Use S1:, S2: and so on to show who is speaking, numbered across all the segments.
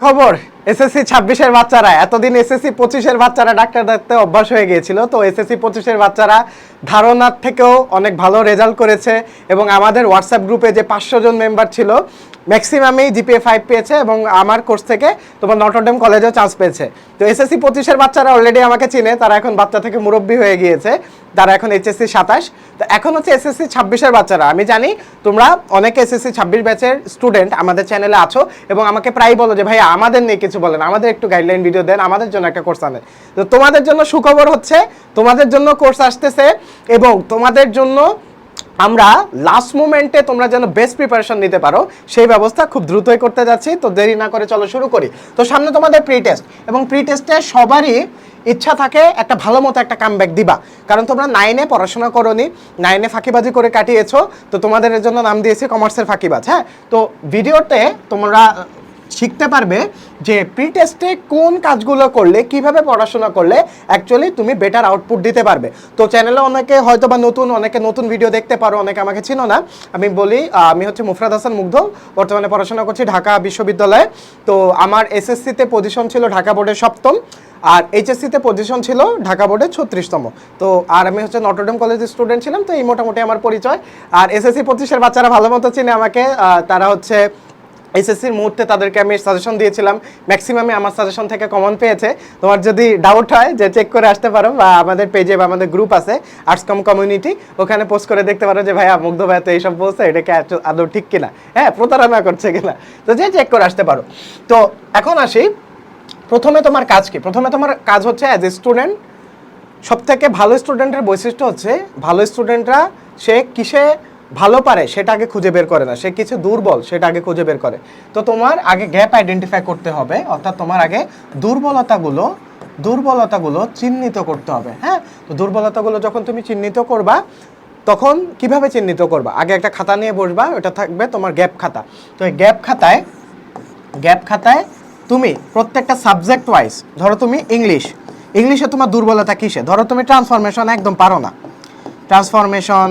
S1: খবর এসএসসি ছাব্বিশের বাচ্চারা, এতদিন এসএসসি পঁচিশের বাচ্চারা ডাক্তার দেখতে অভ্যাস হয়ে গিয়েছিল, তো এসএসসি পঁচিশের বাচ্চারা ধারণার থেকেও অনেক ভালো রেজাল্ট করেছে এবং আমাদের হোয়াটসঅ্যাপ গ্রুপে যে পাঁচশো জন মেম্বার ছিল ম্যাক্সিমামই জিপিএ ফাইভ পেয়েছে এবং আমার কোর্স থেকে তোমার নটরডেম কলেজেও চান্স পেয়েছে। তো এসএসসি পঁচিশের বাচ্চারা অলরেডি আমাকে চিনে, তারা এখন বাচ্চা থেকে মুরব্বী হয়ে গিয়েছে, তারা এখন এইচএসসি সাতাশ। তো এখন হচ্ছে এসএসসি ছাব্বিশের বাচ্চারা। আমি জানি তোমরা অনেকে এসএসসি ছাব্বিশ ব্যাচের স্টুডেন্ট আমাদের চ্যানেলে আছো এবং আমাকে প্রায় বলো যে ভাই আমাদের নিয়ে কিছু বলেন, আমাদের একটু গাইডলাইন ভিডিও দেন, আমাদের জন্য একটা কোর্স আনেন। তো তোমাদের জন্য সুখবর হচ্ছে, তোমাদের জন্য কোর্স আসতেছে এবং তোমাদের জন্য আমরা লাস্ট মোমেন্টে তোমরা যেন বেস্ট প্রিপারেশন নিতে পারো, সেই ব্যবস্থা খুব দ্রুতই করতে যাচ্ছি। তো দেরি না করে চলো শুরু করি। তো সামনে তোমাদের প্রি টেস্ট এবং প্রি টেস্টে সবারই ইচ্ছা থাকে একটা ভালো মতো একটা কামব্যাক দিবা। কারণ তোমরা নাইনে পড়াশোনা করোনি নাইনে ফাঁকিবাজি করে কাটিয়েছো, তো তোমাদের জন্য নাম দিয়েছি কমার্সের ফাঁকিবাজ হ্যাঁ? তো ভিডিওতে তোমরা শিখতে পারবে যে প্রি টেস্টে কোন কাজগুলো করলে, কীভাবে পড়াশোনা করলে অ্যাকচুয়ালি তুমি বেটার আউটপুট দিতে পারবে। তো চ্যানেলে অনেকে হয়তো বা নতুন, অনেকে নতুন ভিডিও দেখতে পারো, অনেকে আমাকে চিনো না। আমি বলি আমি হচ্ছে মুফরাদ হাসান মুগ্ধ, বর্তমানে পড়াশোনা করছি ঢাকা বিশ্ববিদ্যালয়ে। তো আমার এসএসসিতে পজিশন ছিল ঢাকা বোর্ডের সপ্তম, আর এইচএসসিতে পজিশন ছিল ঢাকা বোর্ডের ছত্রিশতম। তো আর আমি হচ্ছে নটরডেম কলেজের স্টুডেন্ট ছিলাম, তো এই মোটামুটি আমার পরিচয়। আর এসএসসি পঁচিশের বাচ্চারা ভালো মতো চিনে আমাকে তারা হচ্ছে এসএসসির মুহূর্তে তাদেরকে আমি সাজেশন দিয়েছিলাম। ম্যাক্সিমামে আমার সাজেশন থেকে কমন পেয়েছে। তোমার যদি ডাউট হয়, যে চেক করে আসতে পারো বা আমাদের পেজে বা আমাদের গ্রুপ আছে আর্টস কম কমিউনিটি ওখানে পোস্ট করে দেখতে পারো যে, ভাইয়া, মুগ্ধ ভাইয়া তো এইসব বলছে এটাকে আদৌ- আদৌ ঠিক কিনা? হ্যাঁ প্রতারণা করছে কিনা? তো যে চেক করে আসতে পারো। তো এখন আসি। প্রথমে তোমার কাজ কি? প্রথমে তোমার কাজ হচ্ছে অ্যাজ এ স্টুডেন্ট সব থেকে ভালো স্টুডেন্টের বৈশিষ্ট্য হচ্ছে, ভালো স্টুডেন্টরা সে কিসে ভালো পারে, সেটা আগে খুঁজে বের করে না। সে কিছু দুর্বল, সেটা আগে খুঁজে বের করে। তো তোমার আগে গ্যাপ আইডেন্টিফাই করতে হবে, অর্থাৎ তোমার আগে দুর্বলতাগুলো দুর্বলতাগুলো চিহ্নিত করতে হবে হ্যাঁ? তো দুর্বলতাগুলো যখন তুমি চিহ্নিত করবা, তখন কীভাবে চিহ্নিত করবা? আগে একটা খাতা নিয়ে বসবা, ওটা থাকবে তোমার গ্যাপ খাতা। তো এই গ্যাপ খাতায় গ্যাপ খাতায় তুমি প্রত্যেকটা সাবজেক্ট ওয়াইজ ধরো তুমি ইংলিশ ইংলিশে তোমার দুর্বলতা কিসে? ধরো তুমি ট্রান্সফরমেশন একদম পারো না। ট্রান্সফরমেশন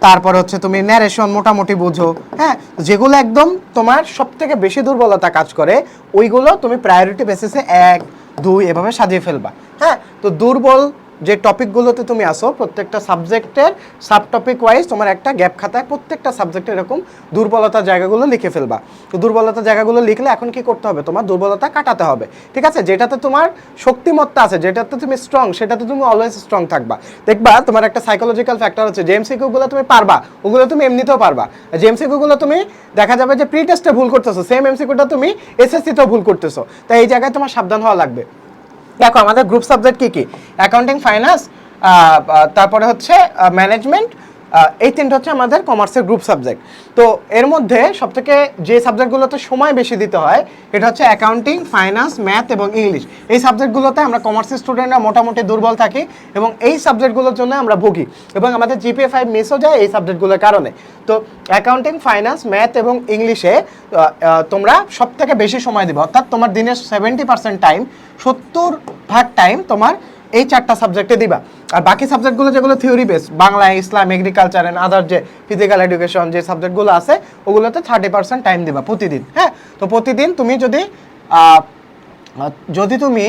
S1: তারপর হচ্ছে তুমি ন্যারেশন মোটামুটি বুঝো হ্যাঁ? যেগুলো একদম তোমার সব থেকে বেশি দুর্বলতা কাজ করে, ওইগুলো তুমি প্রায়োরিটি বেসিসে এক, দুই, এভাবে সাজিয়ে ফেলবা হ্যাঁ? তো দুর্বল যে টপিকগুলোতে তুমি আসো, প্রত্যেকটা সাবজেক্টের সাব টপিক ওয়াইজ তোমার একটা গ্যাপ খাতায় প্রত্যেকটা সাবজেক্টে এরকম দুর্বলতা জায়গাগুলো লিখে ফেলবা। তো দুর্বলতা জায়গাগুলো লিখলে এখন কি করতে হবে? তোমার দুর্বলতা কাটাতে হবে। ঠিক আছে? যেটাতে তোমার শক্তিমত্তা আছে, যেটাতে তুমি স্ট্রং সেটাতে তুমি অলওয়েজ স্ট্রং থাকবা। দেখবা, তোমার একটা সাইকোলজিক্যাল ফ্যাক্টর হচ্ছে জেএমসিকিউগুলো তুমি পারবা, ওগুলো তুমি এমনিতেও পারবা। জেএমসিকিউগুলো তুমি দেখা যাবে যে প্রি টেস্টে ভুল করতেছো সেম এমসিকিউটা তুমি এসএসসিতেও ভুল করতেছো। তাই এই জায়গায় তোমার সাবধান হওয়া লাগবে। দেখো আমাদের গ্রুপ সাবজেক্ট কী কী? অ্যাকাউন্টিং ফাইন্যান্স তারপরে হচ্ছে ম্যানেজমেন্ট এই তিনটা হচ্ছে আমাদের কমার্সের গ্রুপ সাবজেক্ট তো এর মধ্যে সবথেকে যে সাবজেক্টগুলোতে সময় বেশি দিতে হয়, এটা হচ্ছে অ্যাকাউন্টিং ফাইন্যান্স ম্যাথ এবং ইংলিশ এই সাবজেক্টগুলোতে আমরা কমার্সের স্টুডেন্টরা মোটামুটি দুর্বল থাকি এবং এই সাবজেক্টগুলোর জন্য আমরা ভুগি এবং আমাদের জিপিএ ফাইভ মিসও যায় এই সাবজেক্টগুলোর কারণে। তো অ্যাকাউন্টিং ফাইন্যান্স ম্যাথ এবং ইংলিশে তোমরা সব থেকে বেশি সময় দিবে। অর্থাৎ তোমার দিনের সেভেন্টি পার্সেন্ট টাইম সত্তর ভাগ টাইম তোমার এই চারটা সাবজেক্টে দিবা। আর বাকি সাবজেক্টগুলো যেগুলো theory base Bangla, Islam agriculture and other যে ফিজিক্যাল এডুকেশন যে সাবজেক্টগুলো আছে, ওগুলোতে থার্টি পার্সেন্ট টাইম দিবা প্রতিদিন হ্যাঁ? তো প্রতিদিন তুমি যদি যদি তুমি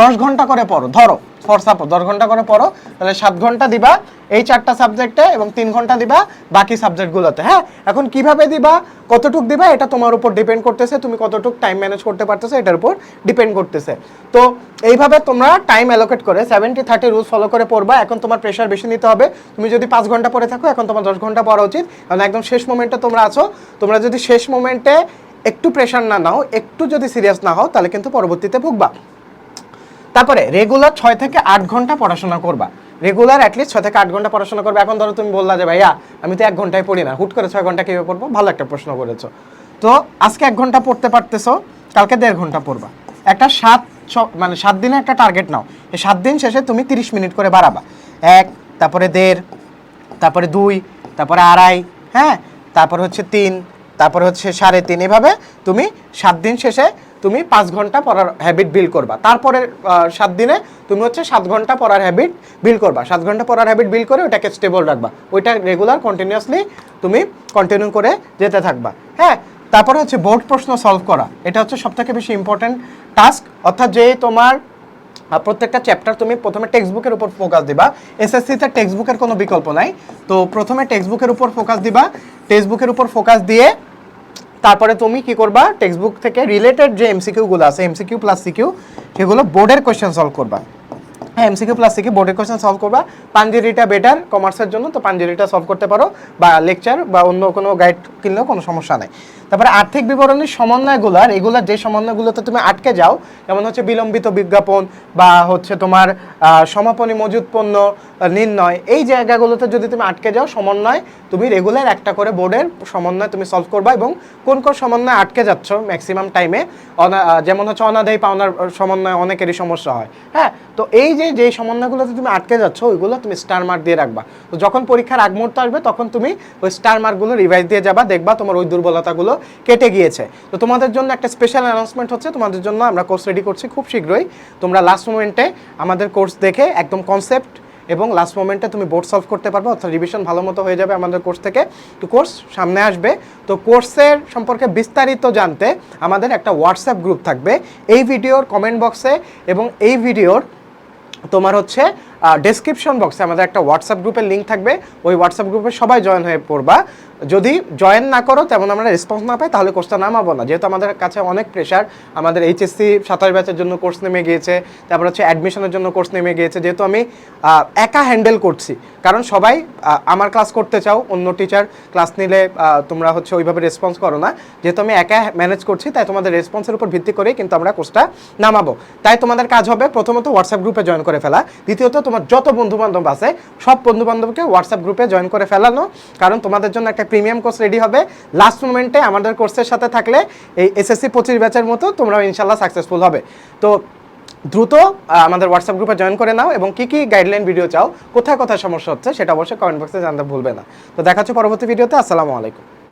S1: দশ ঘণ্টা করে পড়ো, ধরো ফর সাপোজ দশ ঘণ্টা করে পড়ো, তাহলে সাত ঘণ্টা দিবা এই চারটা সাবজেক্টে এবং তিন ঘণ্টা দিবা বাকি সাবজেক্টগুলোতে হ্যাঁ? এখন কীভাবে দিবা, কতটুক দিবা, এটা তোমার উপর ডিপেন্ড করতেছে, তুমি কতটুক টাইম ম্যানেজ করতে পারতেছো, এটার উপর ডিপেন্ড করতেছে। তো এইভাবে তোমরা টাইম অ্যালোকেট করে সেভেন্টি থার্টি রুলস ফলো করে পড়বা, এখন তোমার প্রেশার বেশি নিতে হবে। তুমি যদি পাঁচ ঘণ্টা পরে থাকো, এখন তোমার দশ ঘণ্টা পড়া উচিত। কারণ একদম শেষ মোমেন্টে তোমরা আছো, তোমরা যদি শেষ মোমেন্টে একটু প্রেশার না নাও, একটু যদি সিরিয়াস না হও, তাহলে কিন্তু পরবর্তীতে ভুগবা। তারপরে রেগুলার ছয় থেকে আট ঘণ্টা পড়াশোনা করবা। রেগুলার অ্যাটলিস্ট ছয় থেকে আট ঘণ্টা পড়াশোনা করবে। এখন ধরো তুমি বললা যে, ভাইয়া, আমি তো এক ঘন্টায় পড়ি না। হুট করে ছয় ঘণ্টা কীভাবে পড়ব? ভালো একটা প্রশ্ন করেছ। তো আজকে এক ঘণ্টা পড়তে পারতেছো, কালকে দেড় ঘণ্টা পড়বা। একটা সাত মানে সাত দিনে একটা টার্গেট নাও। এই সাত দিন শেষে তুমি তিরিশ মিনিট করে বাড়াবা। এক, তারপরে দেড়, তারপরে দুই, তারপরে আড়াই হ্যাঁ? তারপর হচ্ছে তিন তারপরে হচ্ছে সাড়ে তিন, এভাবে তুমি সাত দিন শেষে তুমি পাঁচ ঘণ্টা পড়ার হ্যাবিট বিল করবা। তারপরে সাত দিনে তুমি হচ্ছে সাত ঘণ্টা পড়ার হ্যাবিট বিল করবা। সাত ঘণ্টা পড়ার হ্যাবিট বিল করে ওটাকে স্টেবল রাখবা। ওইটা রেগুলার কন্টিনিউয়াসলি তুমি কন্টিনিউ করে যেতে থাকবা। হ্যাঁ তারপরে হচ্ছে বোর্ড প্রশ্ন সলভ করা। এটা হচ্ছে সবথেকে বেশি ইম্পর্ট্যান্ট টাস্ক অর্থাৎ যে তোমার প্রত্যেকটা চ্যাপ্টার তুমি প্রথমে টেক্সট বুকের উপর ফোকাস দিবা। এসএসসিতে টেক্সট বুকের কোনো বিকল্প নাই। তো প্রথমে টেক্সট বুকের উপর ফোকাস দিবা। টেক্সট বুকের উপর ফোকাস দিয়ে তারপরে তুমি কি করবা? টেক্সট বুক থেকে রিলেটেড যে এমসিকিউগুলো আছে এমসিকিউ প্লাস সিকিউ সেগুলো বোর্ডের কোয়েশ্চেন সলভ করবা। হ্যাঁ এমসিকিউ প্লাস সিকিউ বোর্ডের কোয়েশ্চেন সলভ করবা। পাঞ্জেরিটা বেটার কমার্সের জন্য, তো পাঞ্জেরিটা সলভ করতে পারো বা লেকচার বা অন্য কোনো গাইড কিনলেও কোনো সমস্যা নেই। তারপরে আর্থিক বিবরণীর সমন্বয়গুলার, এগুলার যে সমন্বয়গুলোতে তুমি আটকে যাও, যেমন হচ্ছে বিলম্বিত বিজ্ঞাপন বা হচ্ছে তোমার সমাপনী মজুদ পণ্য নির্ণয়, এই জায়গাগুলোতে যদি তুমি আটকে যাও সমন্বয়, তুমি রেগুলার একটা করে বোর্ডের সমন্বয় তুমি সলভ করবা এবং কোন কোন সমন্বয় আটকে যাচ্ছ ম্যাক্সিমাম টাইমে যেমন হচ্ছে অনাদায়ী পাওনার সমন্বয় অনেকেরই সমস্যা হয়। হ্যাঁ তো এই যে যে সমন্বয়গুলোতে তুমি আটকে যাচ্ছ, ওইগুলো তুমি স্টার মার্ক দিয়ে রাখবা। তো যখন পরীক্ষার আগ মুহূর্ত আসবে, তখন তুমি ওই স্টার মার্কগুলো রিভাইজ দিয়ে যাবা, দেখবা তোমার ওই দুর্বলতাগুলো কেটে গিয়েছে। তো তোমাদের জন্য একটা স্পেশাল অ্যানাউন্সমেন্ট হচ্ছে, তোমাদের জন্য আমরা কোর্স রেডি করছি খুব শীঘ্রই। তোমরা লাস্ট মোমেন্টে আমাদের কোর্স দেখে একদম কনসেপ্ট এবং লাস্ট মোমেন্টে তুমি বোর্ড সলভ করতে পারবে, অর্থাৎ রিভিশন ভালো মতো হয়ে যাবে আমাদের কোর্স থেকে। তো কোর্স সামনে আসবে। তো কোর্সের সম্পর্কে বিস্তারিত জানতে আমাদের একটা হোয়াটসঅ্যাপ গ্রুপ থাকবে। এই ভিডিওর কমেন্ট বক্সে এবং এই ভিডিওর তোমার হচ্ছে ডেসক্রিপশন বক্সে আমাদের একটা হোয়াটসঅ্যাপ গ্রুপের লিঙ্ক থাকবে। ওই হোয়াটসঅ্যাপ গ্রুপে সবাই জয়েন হয়ে পড়বা। যদি জয়েন না করো, তেমন আমরা রেসপন্স না পাই, তাহলে কোর্সটা নামাবো না। যেহেতু আমাদের কাছে অনেক প্রেশার আমাদের এইচএসসি সাতাশ ব্যাচের জন্য কোর্স নেমে গিয়েছে, তারপর হচ্ছে অ্যাডমিশনের জন্য কোর্স নেমে গিয়েছে, যেহেতু আমি একা হ্যান্ডেল করছি। কারণ সবাই আমার ক্লাস করতে চাও, অন্য টিচার ক্লাস নিলে তোমরা হচ্ছে ওইভাবে রেসপন্স করো না। যেহেতু আমি একা ম্যানেজ করছি, তাই তোমাদের রেসপন্সের উপর ভিত্তি করেই কিন্তু আমরা কোর্সটা নামাবো। তাই তোমাদের কাজ হবে প্রথমত হোয়াটসঅ্যাপ গ্রুপে জয়েন করে ফেলা। দ্বিতীয়ত তোমার যত বন্ধু বান্ধব আছে, সব বন্ধু বান্ধবকে হোয়াটসঅ্যাপ গ্রুপে জয়েন করে ফেলানো। কারণ তোমাদের জন্য একটা প্রিমিয়াম কোর্স রেডি হবে। লাস্ট মোমেন্টে আমাদের কোর্সের সাথে থাকলে এই এসএসসি পঁচিশ ব্যাচের মতো তোমরা ইনশাল্লাহ সাকসেসফুল হবে। তো দ্রুত আমাদের হোয়াটসঅ্যাপ গ্রুপে জয়েন করে নাও এবং কি কি গাইডলাইন ভিডিও চাও, কোথায় কোথায় সমস্যা হচ্ছে, সেটা অবশ্যই কমেন্ট বক্সে জানতে ভুলবে না। তো দেখা পরবর্তী ভিডিওতে আসসালামু আলাইকুম।